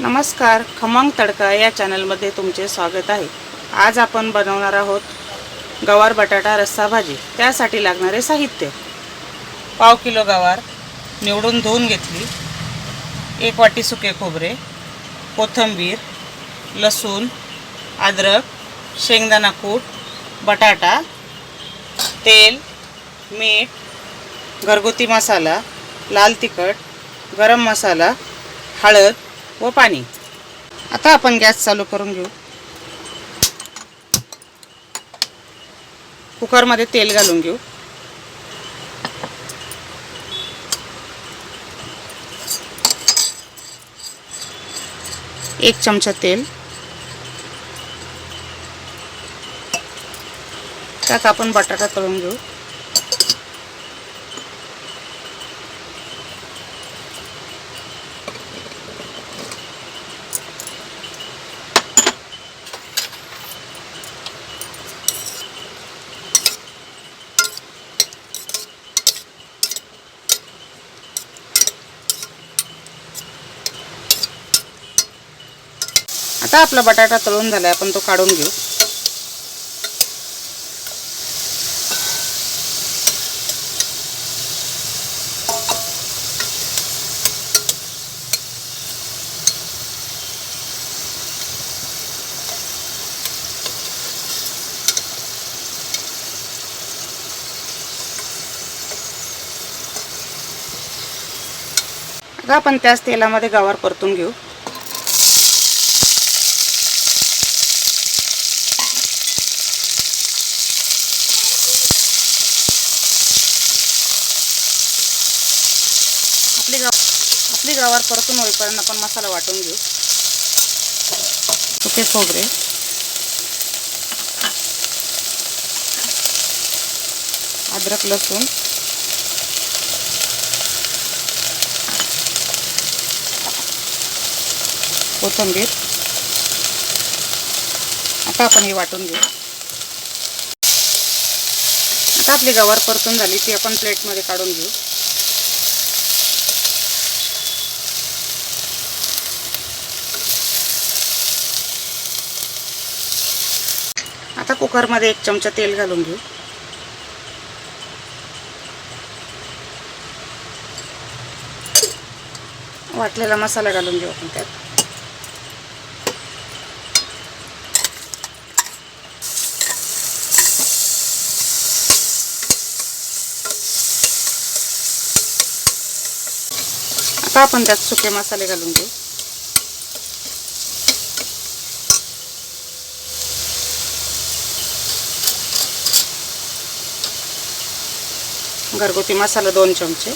नमस्कार खमंग तडका या चॅनलमध्ये तुमचे स्वागत आहे. आज आपण बनवणार आहोत गवार बटाटा रस्सा भाजी. त्यासाठी लागणारे साहित्य. पाव किलो गवार निवडून धुवून घेतली. एक वाटी सुके खोबरे कोथिंबीर लसूण अद्रक शेंगदाणा कूट बटाटा तेल मीठ घरगुती मसाला लाल तिखट गरम मसाला हळद व पाणी. आता आपण गॅस चालू करून घेऊ. कुकरमध्ये तेल घालून घेऊ. एक चमचा तेल. त्यात आपण बटाटा तळून घेऊ. आता आपला बटाटा तळून झालाय आपण तो काढून घेऊ. आता आपण त्याच तेलामध्ये गवार परतून घेऊ. आपली गाव आपली गावावर परतून होईपर्यंत आपण मसाला वाटून घेऊ. सुके खोबरे. अद्रक लसूण. कोथंबीर. आता आपण हे वाटून घेऊ. आता आपली गवार परतून झाली ती आपण प्लेटमध्ये काढून घेऊ. आता कुकरमध्ये एक चमचा तेल घालून घेऊ. वाटलेला मसाला घालून घेऊ आपण त्यात. आता आपण त्यात सुके मसाले घालून घेऊ. घरगुती मसाला दोन चमचे.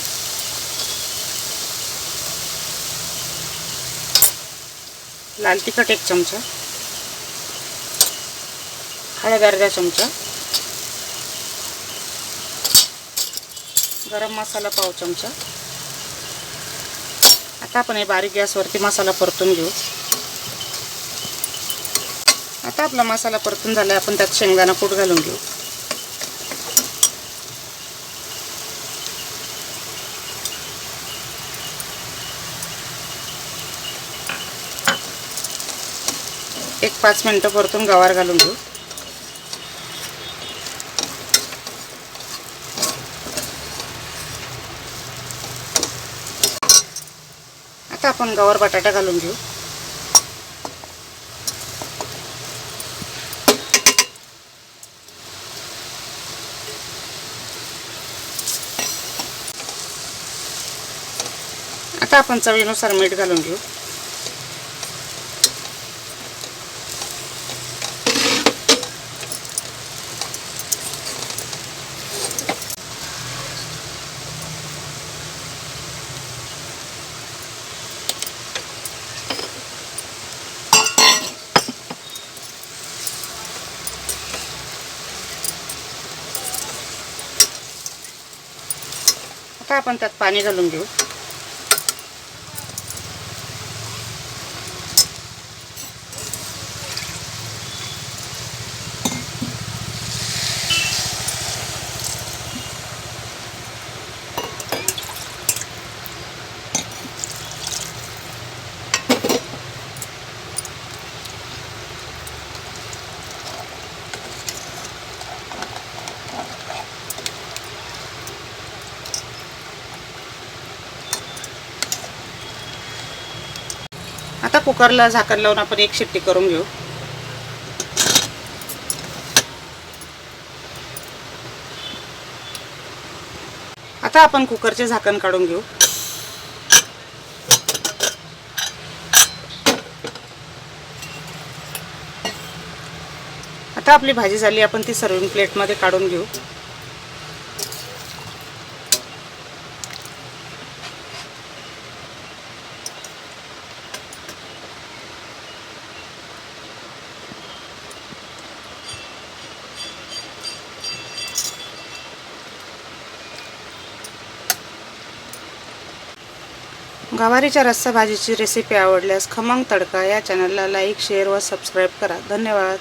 लाल तिखट एक चमचा. हळद अर्धा चमचा. गरम मसाला पाव चमचा. आता आपण हे बारीक गॅसवरती मसाला परतून घेऊ. आता आपला मसाला परतून झाला आपण त्यात शेंगदाणा कूट घालून घेऊ. एक पाच मिनटं परतून गवार घालून घेऊ. आता आपण गवार बटाटा घालून घेऊ. आता आपण चवीनुसार मीठ घालून घेऊ. आता आपण त्यात पाणी घालून घेऊ. कुकरला झाकण लावून आपण एक शिट्टी करून घेऊ. आता आपण कुकरचे झाकण काढून घेऊ. आता आपली भाजी झाली आपण ती सर्विंग प्लेटमध्ये काढून घेऊ. गवारीच्या रस्सा भाजीची रेसिपी आवडल्यास खमंग तडका या चॅनलला लाईक शेअर व सबस्क्राईब करा. धन्यवाद.